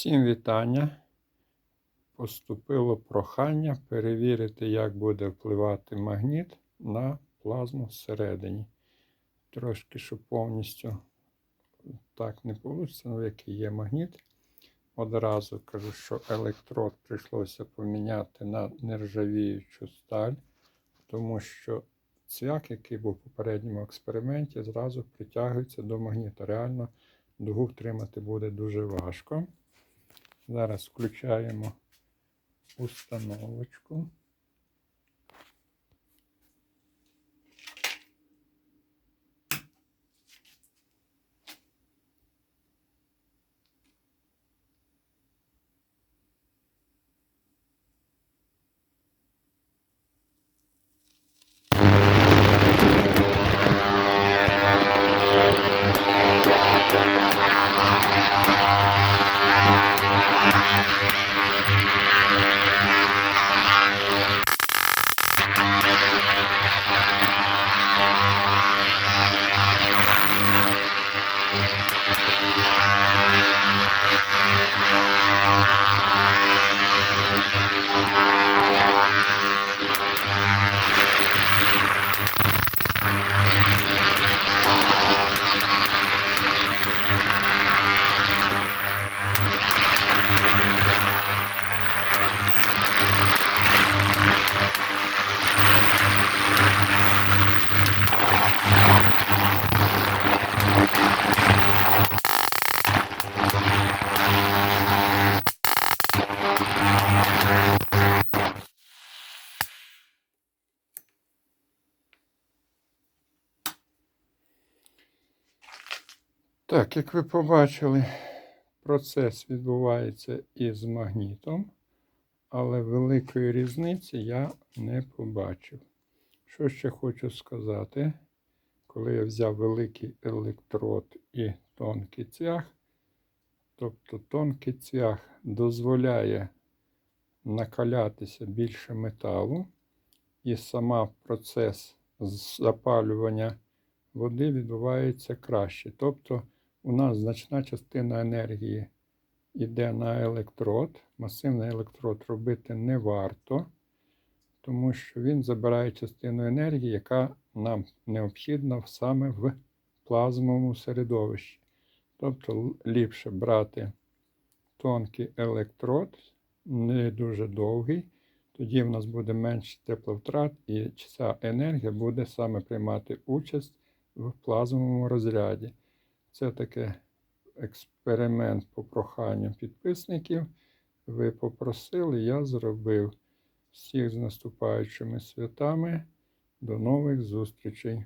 Всім вітання. Поступило прохання перевірити, як буде впливати магніт на плазму всередині. Трошки, щоб повністю так не вийде, але який є магніт. Одразу кажу, що електрод прийшлося поміняти на нержавіючу сталь, тому що цвяк, який був в попередньому експерименті, зразу притягується до магніта. Реально дугу втримати буде дуже важко. Зараз включаємо установочку. Так, як ви побачили, процес відбувається із магнітом, але великої різниці я не побачив. Що ще хочу сказати, коли я взяв великий електрод і тонкий цвях, тобто тонкий цвях дозволяє накалятися більше металу, і сама процес запалювання води відбувається краще. Тобто у нас значна частина енергії йде на електрод. Масивний електрод робити не варто, тому що він забирає частину енергії, яка нам необхідна саме в плазмовому середовищі. Тобто ліпше брати тонкий електрод, не дуже довгий. Тоді в нас буде менше тепловтрат, і ця енергія буде саме приймати участь в плазмовому розряді. Це таке експеримент по проханню підписників. Ви попросили, я зробив. Всіх з наступаючими святами. До нових зустрічей!